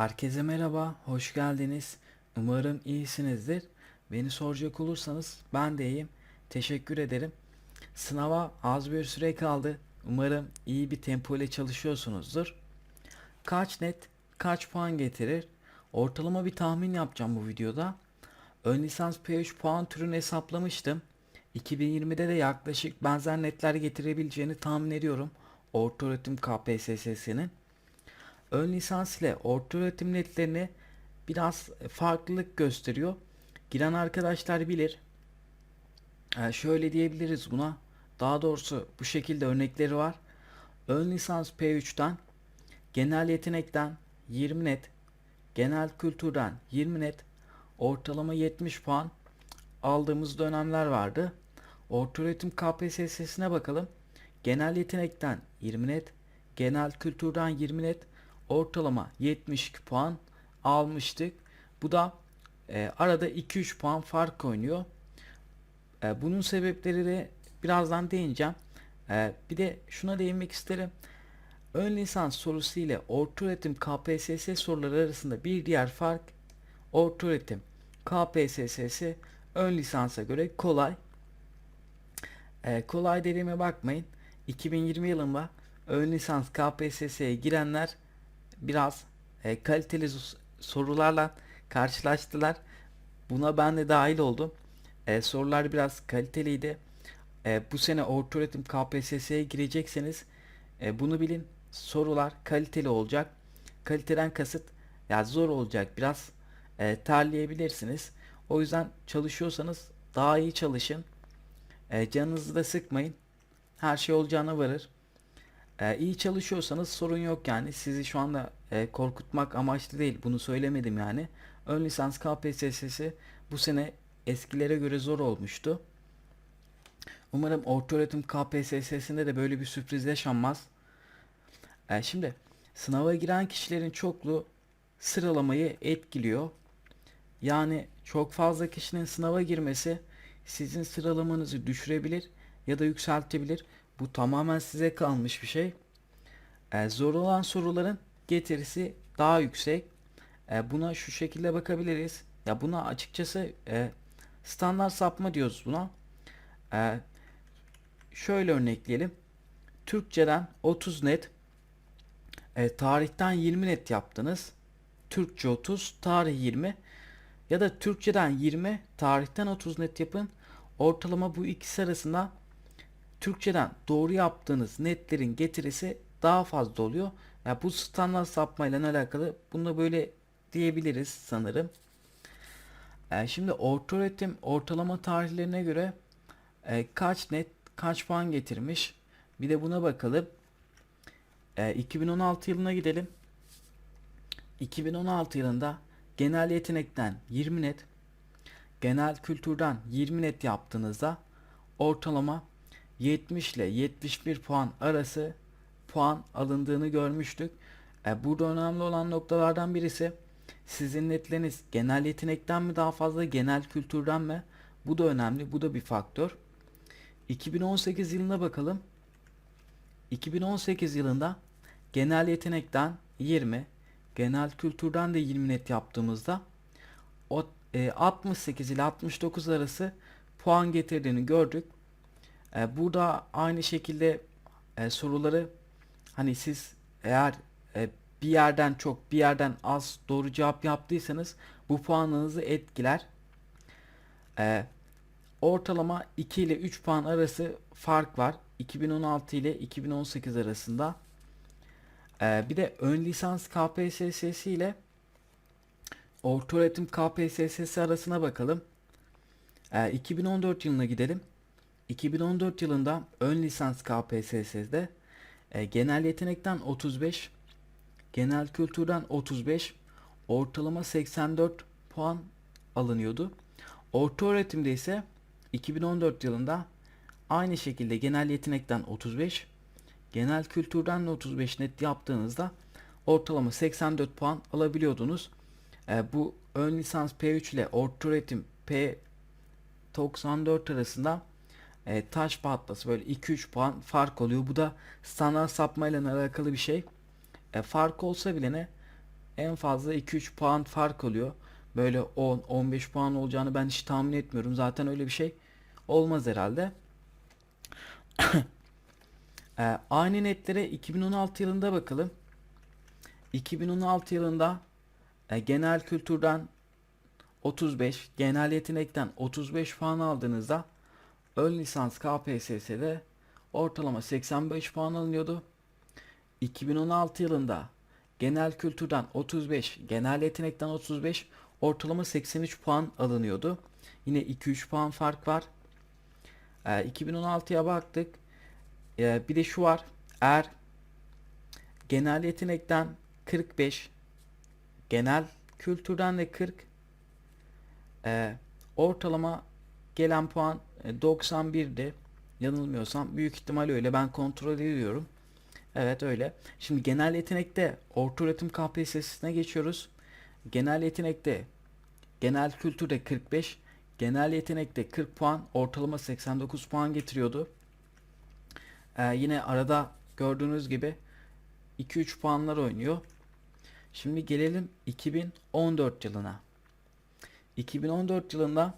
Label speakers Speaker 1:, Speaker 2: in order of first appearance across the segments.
Speaker 1: Herkese merhaba, hoş geldiniz. Umarım iyisinizdir. Beni soracak olursanız ben de iyiyim. Teşekkür ederim. Sınava az bir süre kaldı. Umarım iyi bir tempo ile çalışıyorsunuzdur. Kaç net, kaç puan getirir? Ortalama bir tahmin yapacağım bu videoda. Ön lisans P3 puan türünü hesaplamıştım. 2020'de de yaklaşık benzer netler getirebileceğini tahmin ediyorum. Ortaöğretim KPSS'sinin ön lisans ile orta öğretim netlerini biraz farklılık gösteriyor. Giren arkadaşlar bilir. Ee, şöyle diyebiliriz buna. Daha doğrusu bu şekilde örnekleri var. Ön lisans P3'ten genel yetenekten 20 net, genel kültürden 20 net, ortalama 70 puan aldığımız dönemler vardı. Ortaöğretim KPSS'sine bakalım. Genel yetenekten 20 net, genel kültürden 20 net, ortalama 72 puan almıştık. Bu da e, arada 2-3 puan fark oynuyor. E, bunun sebepleri de birazdan değineceğim. E, bir de şuna değinmek isterim. Ön lisans sorusu ile ortaöğretim KPSS soruları arasında bir diğer fark ortaöğretim KPSS'si ön lisansa göre kolay. E, kolay dediğime bakmayın. 2020 yılında ön lisans KPSS'ye girenler biraz e, kaliteli sorularla karşılaştılar. Buna ben de dahil oldum. E, sorular biraz kaliteliydi. E, bu sene ortaöğretim KPSS'ye girecekseniz e, bunu bilin. Sorular kaliteli olacak. Kaliteden kasıt ya zor olacak. Biraz e, terleyebilirsiniz. O yüzden çalışıyorsanız daha iyi çalışın. E, canınızı da sıkmayın. Her şey olacağına varır. Ee, iyi çalışıyorsanız sorun yok yani. Sizi şu anda e, korkutmak amaçlı değil. Bunu söylemedim yani. Ön lisans KPSS'si bu sene eskilere göre zor olmuştu. Umarım ortaöğretim KPSS'sinde de böyle bir sürpriz yaşanmaz. Ee, şimdi sınava giren kişilerin çokluğu sıralamayı etkiliyor. Yani çok fazla kişinin sınava girmesi sizin sıralamanızı düşürebilir ya da yükseltebilir. Bu tamamen size kalmış bir şey. Ee, zor olan soruların getirisi daha yüksek. Ee, buna şu şekilde bakabiliriz. Ya buna açıkçası e, standart sapma diyoruz buna. Ee, şöyle örnekleyelim. Türkçeden 30 net, e, tarihten 20 net yaptınız. Türkçe 30, tarih 20 ya da Türkçeden 20, tarihten 30 net yapın. Ortalama bu ikisi arasında Türkçeden doğru yaptığınız netlerin getirisi daha fazla oluyor. Ya bu standart sapmayla alakalı bunu böyle diyebiliriz sanırım. E, şimdi ortaöğretim ortalama tarihlerine göre e, kaç net kaç puan getirmiş? Bir de buna bakalım. E, 2016 yılına gidelim. 2016 yılında genel yetenekten 20 net, genel kültürden 20 net yaptığınızda ortalama 70 ile 71 puan arası puan alındığını görmüştük. E, burada önemli olan noktalardan birisi sizin netleriniz genel yetenekten mi daha fazla genel kültürden mi? Bu da önemli. Bu da bir faktör. 2018 yılına bakalım. 2018 yılında genel yetenekten 20, genel kültürden de 20 net yaptığımızda o e, 68 ile 69 arası puan getirdiğini gördük. E, burada aynı şekilde e, soruları hani siz eğer e, bir yerden çok bir yerden az doğru cevap yaptıysanız bu puanınızı etkiler. E, ortalama 2 ile 3 puan arası fark var. 2016 ile 2018 arasında. E, bir de ön lisans KPSS'si ile ortaöğretim KPSS'si arasına bakalım. E, 2014 yılına gidelim. 2014 yılında ön lisans KPSS'de e, genel yetenekten 35, genel kültürden 35, ortalama 84 puan alınıyordu. Orta öğretimde ise 2014 yılında aynı şekilde genel yetenekten 35, genel kültürden de 35 net yaptığınızda ortalama 84 puan alabiliyordunuz. E, bu ön lisans P3 ile orta öğretim P94 arasında e, taş patlası böyle 2-3 puan fark oluyor. Bu da standart sapmayla alakalı bir şey. E, fark olsa bile ne en fazla 2-3 puan fark oluyor. Böyle 10-15 puan olacağını ben hiç tahmin etmiyorum. Zaten öyle bir şey olmaz herhalde. Ee, aynı netlere 2016 yılında bakalım. 2016 yılında e, genel kültürden 35, genel yetenekten 35 puan aldığınızda ön lisans KPSS'de ortalama 85 puan alınıyordu. 2016 yılında genel kültürden 35, genel yetenekten 35, ortalama 83 puan alınıyordu. Yine 2-3 puan fark var. Ee, 2016'ya baktık. Ee, bir de şu var. Eğer genel yetenekten 45, genel kültürden de 40, ee, ortalama gelen puan e, 91'di. Yanılmıyorsam büyük ihtimal öyle. Ben kontrol ediyorum. Evet öyle. Şimdi genel yetenekte ortaöğretim KPSS'ine geçiyoruz. Genel yetenekte genel kültürde 45, genel yetenekte 40 puan, ortalama 89 puan getiriyordu. Ee, yine arada gördüğünüz gibi 2-3 puanlar oynuyor. Şimdi gelelim 2014 yılına. 2014 yılında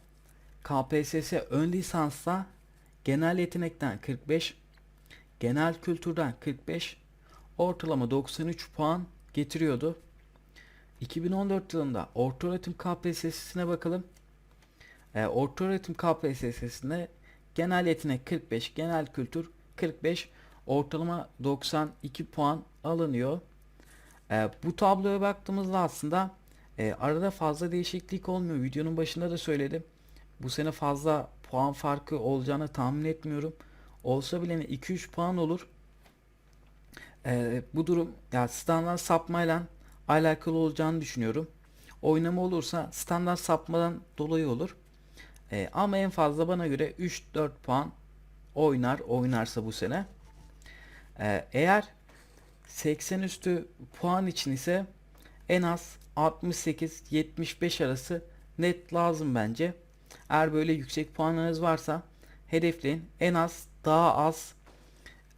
Speaker 1: KPSS ön lisansta genel yetenekten 45, genel kültürden 45, ortalama 93 puan getiriyordu. 2014 yılında ortaöğretim KPSS'sine bakalım. E, ortaöğretim KPSS'sine genel yetenek 45, genel kültür 45, ortalama 92 puan alınıyor. E, bu tabloya baktığımızda aslında e, arada fazla değişiklik olmuyor. Videonun başında da söyledim. Bu sene fazla puan farkı olacağını tahmin etmiyorum. Olsa bile 2-3 puan olur. E, bu durum yani standart sapmayla alakalı olacağını düşünüyorum. Oynama olursa standart sapmadan dolayı olur. E, ama en fazla bana göre 3-4 puan oynar oynarsa bu sene. E, eğer 80 üstü puan için ise en az 68-75 arası net lazım bence. Eğer böyle yüksek puanlarınız varsa hedefleyin en az daha az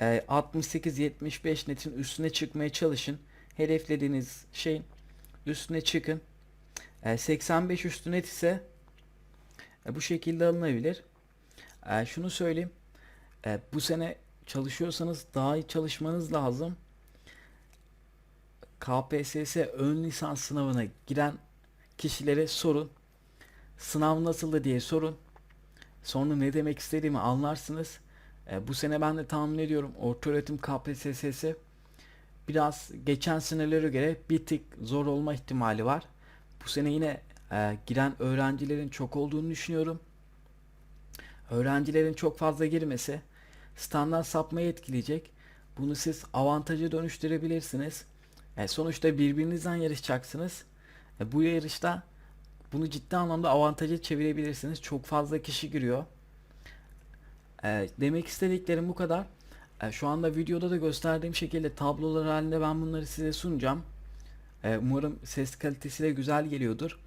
Speaker 1: e, 68-75 netin üstüne çıkmaya çalışın. Hedeflediğiniz şeyin üstüne çıkın. E, 85 üstü net ise e, bu şekilde alınabilir. E, şunu söyleyeyim. E, bu sene çalışıyorsanız daha iyi çalışmanız lazım. KPSS ön lisans sınavına giren kişilere sorun. Sınav nasıldı diye sorun. Sonra ne demek istediğimi anlarsınız. E, bu sene ben de tahmin ediyorum ortaöğretim KPSS'si biraz geçen senelere göre bir tık zor olma ihtimali var. Bu sene yine e, giren öğrencilerin çok olduğunu düşünüyorum. Öğrencilerin çok fazla girmesi standart sapmayı etkileyecek. Bunu siz avantaja dönüştürebilirsiniz. E, sonuçta birbirinizden yarışacaksınız. E, bu yarışta bunu ciddi anlamda avantaja çevirebilirsiniz. Çok fazla kişi giriyor. E, demek istediklerim bu kadar. E, şu anda videoda da gösterdiğim şekilde tablolar halinde ben bunları size sunacağım. E, umarım ses kalitesi de güzel geliyordur.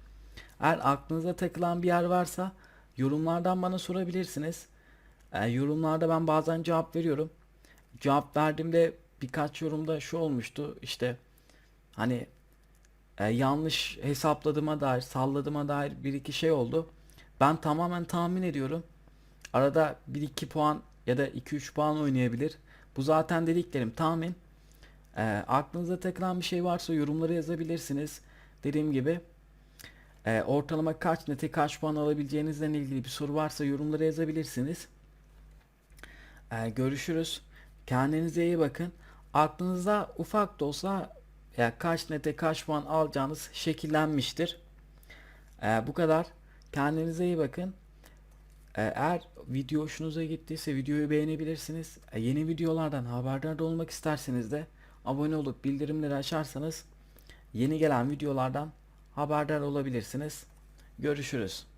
Speaker 1: Eğer aklınıza takılan bir yer varsa yorumlardan bana sorabilirsiniz. E, yorumlarda ben bazen cevap veriyorum. Cevap verdiğimde birkaç yorumda şu olmuştu işte hani e, yanlış hesapladığıma dair salladığıma dair bir iki şey oldu. Ben tamamen tahmin ediyorum. Arada 1-2 puan ya da 2-3 puan oynayabilir. Bu zaten dediklerim tahmin. E, aklınıza takılan bir şey varsa yorumlara yazabilirsiniz. Dediğim gibi e, ortalama kaç nete kaç puan alabileceğinizle ilgili bir soru varsa yorumlara yazabilirsiniz. E, görüşürüz. Kendinize iyi bakın. Aklınızda ufak da olsa ya kaç nete kaç puan alacağınız şekillenmiştir. E, bu kadar. Kendinize iyi bakın. E, eğer video hoşunuza gittiyse videoyu beğenebilirsiniz. E, yeni videolardan haberdar olmak isterseniz de abone olup bildirimleri açarsanız yeni gelen videolardan haberdar olabilirsiniz. Görüşürüz.